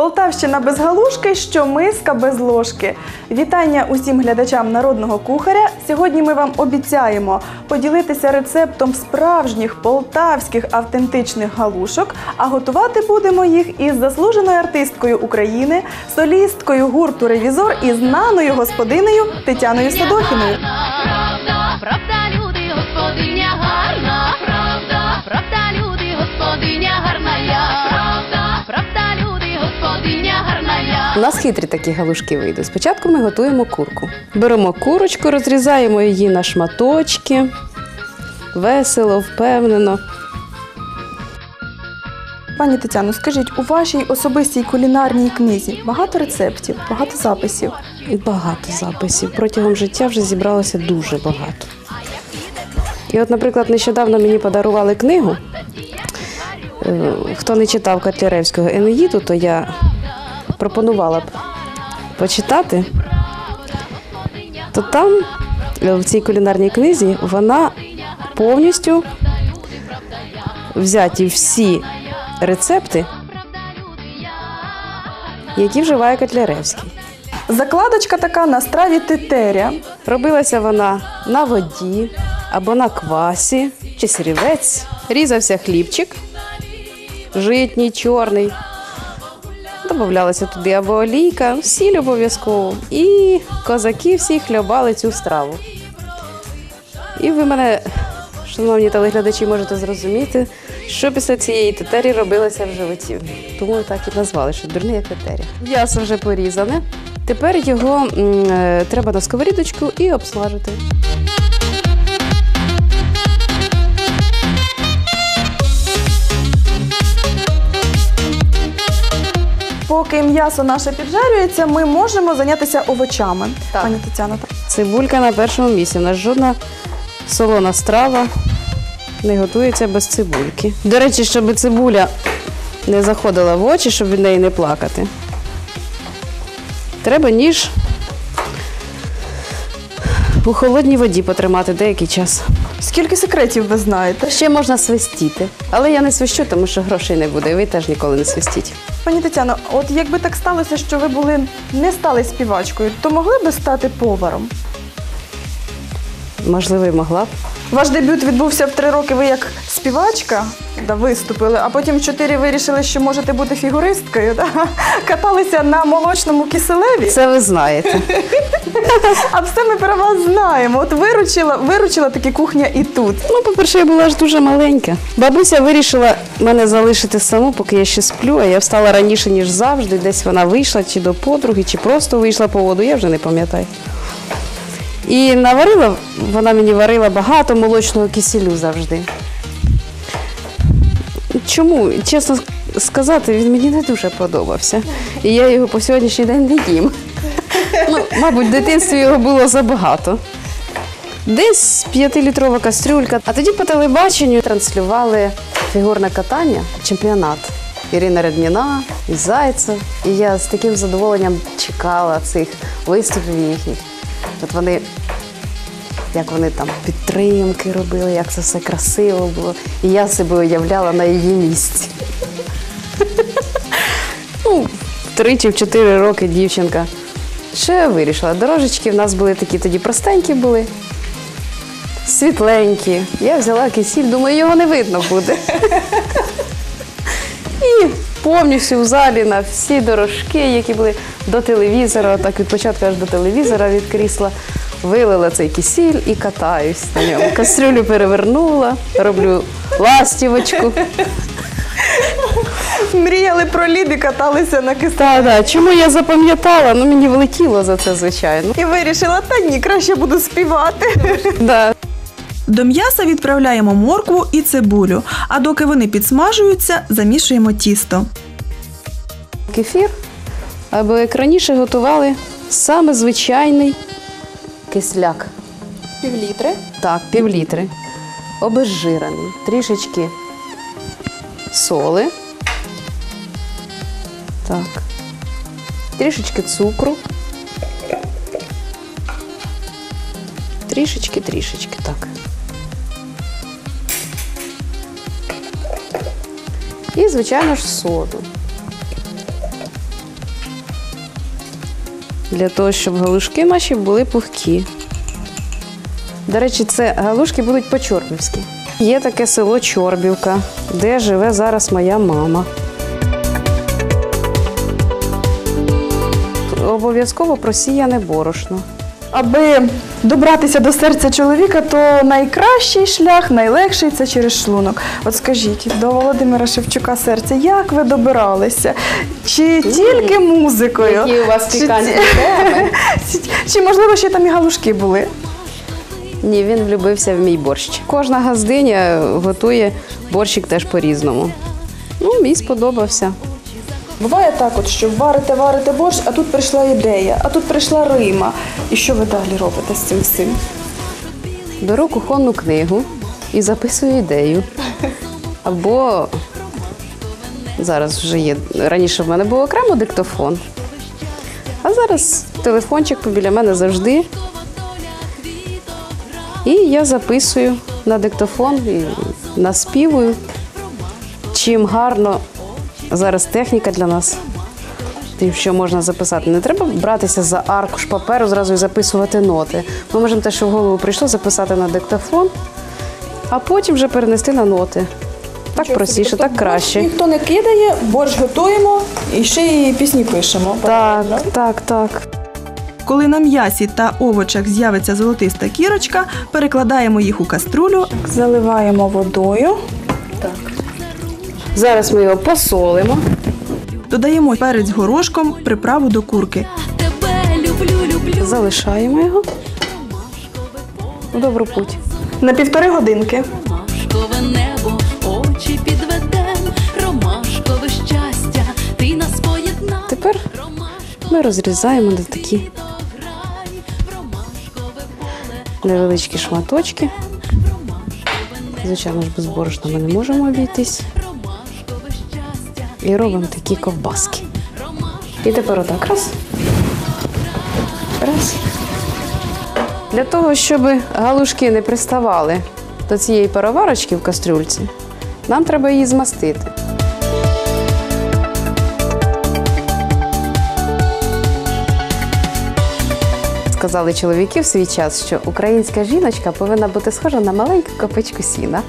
Полтавщина без галушки, що миска без ложки. Вітання усім глядачам народного кухаря. Сьогодні ми вам обіцяємо поділитися рецептом справжніх полтавських автентичних галушок. А готувати будемо їх із заслуженою артисткою України, солісткою гурту Ревізор і знаною господинею Тетяною Садохіною. Правда, люди, господиня гарна, правда, правда, люди, господиня гарна я, У нас хитрі такі галушки вийдуть. Спочатку ми готуємо курку. Беремо курочку, розрізаємо її на шматочки. Весело, впевнено. Пані Тетяно, скажіть, у вашій особистій кулінарній книзі багато рецептів, багато записів. І багато записів. Протягом життя вже зібралося дуже багато. І от, наприклад, нещодавно мені подарували книгу. Е, Хто не читав Котляревського Енеїду, то я пропонувала б почитати. То там, е, в цій кулінарній книзі, вона повністю взяті всі рецепти, які вживає Котляревський. Закладочка така на страві тетеря. Робилася вона на воді або на квасі чи сирівець. Різався хлібчик, житній, чорний. Добавлялася туди або олійка, сіль обов'язково. І козаки всі хлябали цю страву. І ви мене, шановні телеглядачі, можете зрозуміти, що після цієї тетері робилося в животі. Тому так і назвали, що дурний як тетеря. М'ясо вже порізане. Тепер його м, е, треба на сковорідочку і обсмажити. Поки м'ясо наше піджарюється, ми можемо зайнятися овочами. Так. Пані Тетяно, так. Цибулька на першому місці. У нас жодна солона страва не готується без цибульки. До речі, щоб цибуля не заходила в очі, щоб від неї не плакати. Треба ніж у холодній воді потримати деякий час. Скільки секретів ви знаєте? Ще можна свистіти, але я не свищу, тому що грошей не буде. і Ви теж ніколи не свистіть. Пані Тетяно, от якби так сталося, що ви були не стали співачкою, то могли би стати поваром? Можливо, і могла б. Ваш дебют відбувся в три роки. Ви як співачка да, виступили, а потім в чотири вирішили, що можете бути фігуристкою. Да? Каталися на молочному киселеві. Це ви знаєте. А все ми про вас знаємо. От виручила, виручила таки кухня і тут. Ну, по-перше, я була ж дуже маленька. Бабуся вирішила мене залишити саму, поки я ще сплю, а я встала раніше, ніж завжди. Десь вона вийшла чи до подруги, чи просто вийшла по воду, я вже не пам'ятаю. І наварила, вона мені варила багато молочного кисілю завжди. Чому? Чесно сказати, він мені не дуже подобався. І я його по сьогоднішній день не їм. Ну, мабуть, в дитинстві його було забагато. Десь п'ятилітрова кастрюлька. А тоді по телебаченню транслювали фігурне катання, чемпіонат. Ірина Редніна і Зайцев. І я з таким задоволенням чекала цих виступів їхніх. От вони, як вони там підтримки робили, як це все красиво було. І я себе уявляла на її місці. Ну, Три чи в чотири роки дівчинка. Я вирішила? Дорожечки в нас були такі тоді простенькі були, світленькі. Я взяла кисіль, думаю, його не видно буде. І повністю в залі на всі дорожки, які були до телевізора, так від початку аж до телевізора від крісла, вилила цей кисіль і катаюсь на ньому. Кастрюлю перевернула, роблю ластівочку. Мріяли про лід і каталися на киселеві. Так, так. Чому я запам'ятала? Ну мені влетіло за це, звичайно. І вирішила, та ні, краще буду співати. Да. До м'яса відправляємо моркву і цибулю, а доки вони підсмажуються, замішуємо тісто. Кефір, або як раніше готували саме звичайний кисляк. Півлітри. Так, півлітри. Обезжирений. Трішечки соли. Так. Трішечки цукру. Трішечки, трішечки, так. І, звичайно ж, соду. Для того, щоб галушки наші були пухкі. До речі, це галушки будуть по-чорбівськи. Є таке село Чорбівка, де живе зараз моя мама. Обов'язково просіяне борошно. Аби добратися до серця чоловіка, то найкращий шлях, найлегший це через шлунок. От скажіть, до Володимира Шевчука серця, як ви добиралися? Чи тільки музикою? Які у вас пікантні теми? Чи можливо ще там і галушки були? Ні, він влюбився в мій борщ. Кожна газдиня готує борщик теж по-різному. Ну, мій сподобався. Буває так, от, що варите, варите борщ, а тут прийшла ідея, а тут прийшла Рима. І що ви далі робите з цим всім? Беру кухонну книгу і записую ідею. Або зараз вже є. Раніше в мене був окремо диктофон. А зараз телефончик побіля мене завжди. І я записую на диктофон і наспівую. Чим гарно зараз техніка для нас. Тим, що можна записати. Не треба братися за аркуш паперу зразу і записувати ноти. Ми можемо те, що в голову прийшло, записати на диктофон, а потім вже перенести на ноти. Так простіше, так краще. Ніхто не кидає, борщ готуємо і ще й пісні пишемо. Так, так, так. Коли на м'ясі та овочах з'явиться золотиста кірочка, перекладаємо їх у каструлю, заливаємо водою, Зараз ми його посолимо. додаємо перець горошком, приправу до курки. Тебе люблю, люблю. Залишаємо його. Добру путь. На півтори годинки. Ромашкове небо, очі підведем, ромашкове щастя, ти нас поєднав. Тепер ми розрізаємо на такі невеличкі шматочки. Звичайно ж, без борошна ми не можемо обійтись. І робимо такі ковбаски. І тепер отак раз. Раз. Для того, щоб галушки не приставали до цієї пароварочки в кастрюльці, нам треба її змастити. Сказали чоловіки в свій час, що українська жіночка повинна бути схожа на маленьку копичку сіна.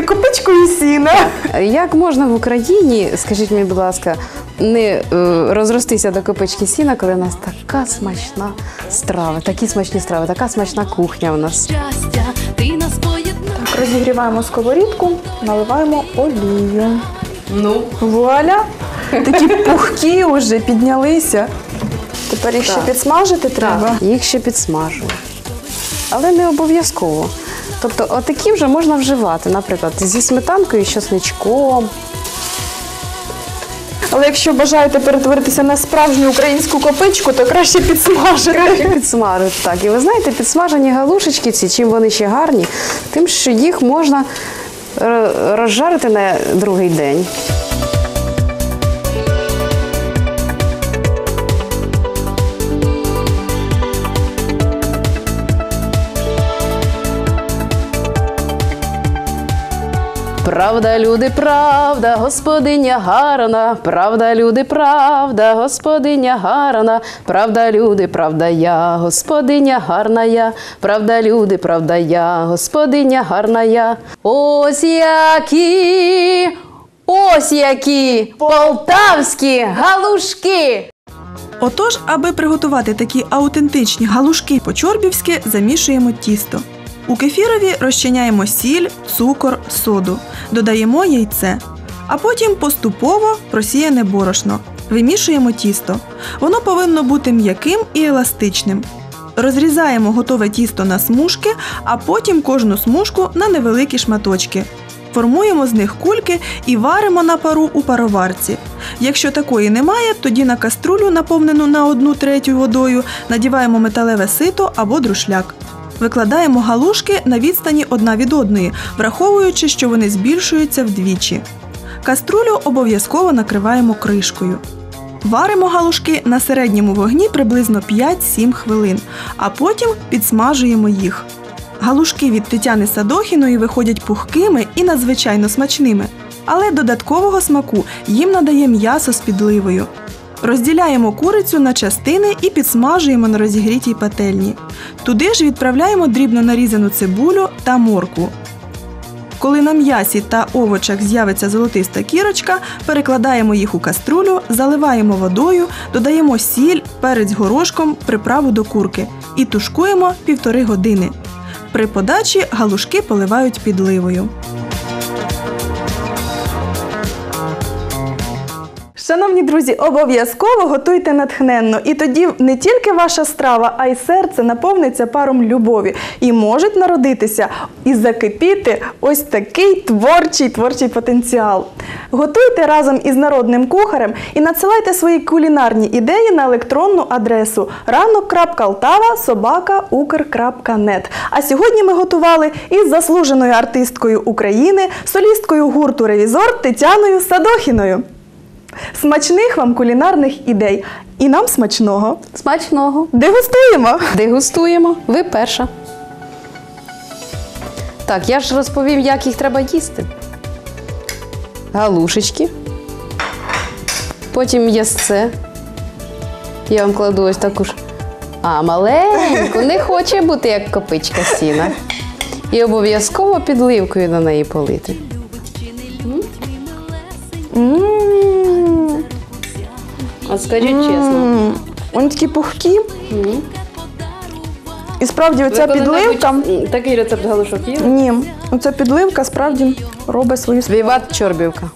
Приємно бути копичкою сіна. Як можна в Україні, скажіть мені, будь ласка, не е, розростися до копички сіна, коли у нас така смачна страва, такі смачні страви, така смачна кухня у нас. Ти поєднав. Розігріваємо сковорідку, наливаємо олію. Ну, Вуаля! Такі пухкі вже піднялися. Тепер їх ще підсмажити треба. їх ще підсмажую. Але не обов'язково. Тобто, отакі вже можна вживати, наприклад, зі сметанкою і часничком. Але якщо бажаєте перетворитися на справжню українську копичку, то краще підсмажити. Підсмажити так. І ви знаєте, підсмажені галушечки ці, чим вони ще гарні, тим, що їх можна е, розжарити на другий день. Правда, люди, правда, господиня гарна, правда, люди, правда, господиня гарна, правда, люди, правда, я, господиня гарна я, правда, люди, правда, я, господиня гарна я. Ось які, ось які полтавські галушки. Отож, аби приготувати такі аутентичні галушки по-чорбівськи, замішуємо тісто. У кефірові розчиняємо сіль, цукор, соду, додаємо яйце, а потім поступово просіяне борошно. Вимішуємо тісто. Воно повинно бути м'яким і еластичним. Розрізаємо готове тісто на смужки, а потім кожну смужку на невеликі шматочки. Формуємо з них кульки і варимо на пару у пароварці. Якщо такої немає, тоді на каструлю, наповнену на одну третю водою, надіваємо металеве сито або друшляк. Викладаємо галушки на відстані одна від одної, враховуючи, що вони збільшуються вдвічі. Каструлю обов'язково накриваємо кришкою. Варимо галушки на середньому вогні приблизно 5-7 хвилин, а потім підсмажуємо їх. Галушки від Тетяни Садохіної виходять пухкими і надзвичайно смачними. але додаткового смаку їм надає м'ясо з підливою. Розділяємо курицю на частини і підсмажуємо на розігрітій пательні. Туди ж відправляємо дрібно нарізану цибулю та моркву. Коли на м'ясі та овочах з'явиться золотиста кірочка, перекладаємо їх у каструлю, заливаємо водою, додаємо сіль, перець горошком, приправу до курки і тушкуємо півтори години. При подачі галушки поливають підливою. Шановні друзі, обов'язково готуйте натхненно, і тоді не тільки ваша страва, а й серце наповниться паром любові і можуть народитися і закипіти ось такий творчий творчий потенціал. Готуйте разом із народним кухарем і надсилайте свої кулінарні ідеї на електронну адресу ранок.алтава.собака.укр.нет. А сьогодні ми готували із заслуженою артисткою України, солісткою гурту Ревізор Тетяною Садохіною. Смачних вам кулінарних ідей. І нам смачного. Смачного. Дегустуємо! Дегустуємо. Ви перша. Так, я ж розповім, як їх треба їсти. Галушечки. Потім м'ясце. Я вам кладу ось таку ж. А, маленьку, не хоче бути як копичка сіна. І обов'язково підливкою на неї полити. М, От скажіть м, Вони такі пухкі. І справді оця підливка. Такий рецепт галушок є? Ні, оця підливка справді робить свою справу. Віват Чорбівка.